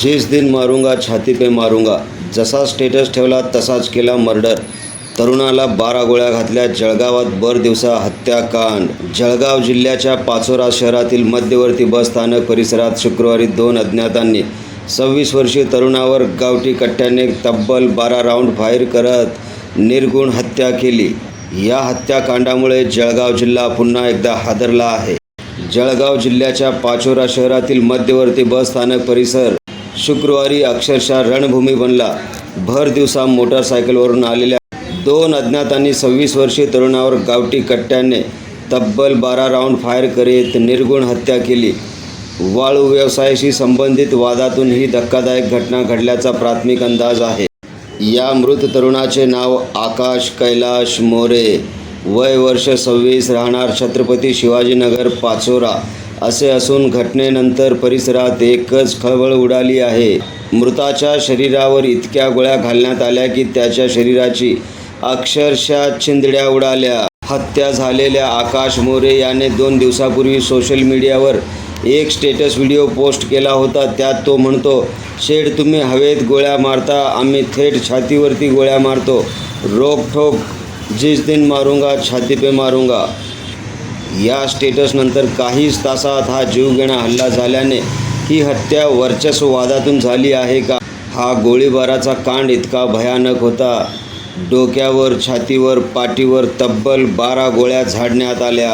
जिस दिन मारूंगा छाती पे मारूंगा। जसा स्टेटस ठेवला तसाच केला मर्डर तरुणाला बारा गोळ्या घातल्या जळगावात भर दिवसा हत्याकांड. जळगाव जिल्ह्याच्या पाचोरा शहरातील मध्यवर्ती बस स्थानक परिसरात शुक्रवारी दोन अज्ञातांनी सव्वीस वर्षीय तरुणावर गावठी कट्ट्याने तब्बल बारा राऊंड फायर करत निर्गुण हत्या केली. या हत्याकांडामुळे जळगाव जिल्हा पुन्हा एकदा हादरला आहे. जळगाव जिल्ह्याच्या पाचोरा शहरातील मध्यवर्ती बस स्थानक परिसर शुक्रवारी अक्षरशः रणभूमी बनला. भर दिवसा मोटरसायकलवरून आलेल्या दोन अज्ञातांनी सव्वीस वर्षीय तरुणावर गावठी कट्ट्याने तब्बल बारा राऊंड फायर करीत निर्गुण हत्या केली. वाळू व्यवसायाशी संबंधित वादातून ही धक्कादायक घटना घडल्याचा प्राथमिक अंदाज आहे. या मृत तरुणाचे नाव आकाश कैलाश मोरे. वय वर्ष सव्वीस राहणार छत्रपती शिवाजीनगर पाचोरा. असे असून घटनेनंतर परिसरात एकच खळबळ उडाली आहे. मृताच्या शरीरावर इतक्या गोळ्या घालण्यात आल्या की त्याच्या शरीराची अक्षरशः चिंदड्या उडाल्या. हत्या झालेल्या आकाश मोरे याने दोन दिवसापूर्वी सोशल मीडियावर एक स्टेटस व्हिडिओ पोस्ट केला होता. त्यात तो म्हणतो शेड तुम्ही हवेत गोळ्या मारता आम्ही थेट छातीवरती गोळ्या मारतो. रोकठोक जिस दिन मारूंगा छाती पे मारूंगा. या स्टेटसनंतर काहीच तासात हा जीवघेणा हल्ला झाल्याने ही हत्या वर्चस्व वादातून झाली आहे का? हा गोळीबाराचा कांड इतका भयानक होता. डोक्यावर छातीवर पाठीवर तब्बल बारा गोळ्या झाडण्यात आल्या.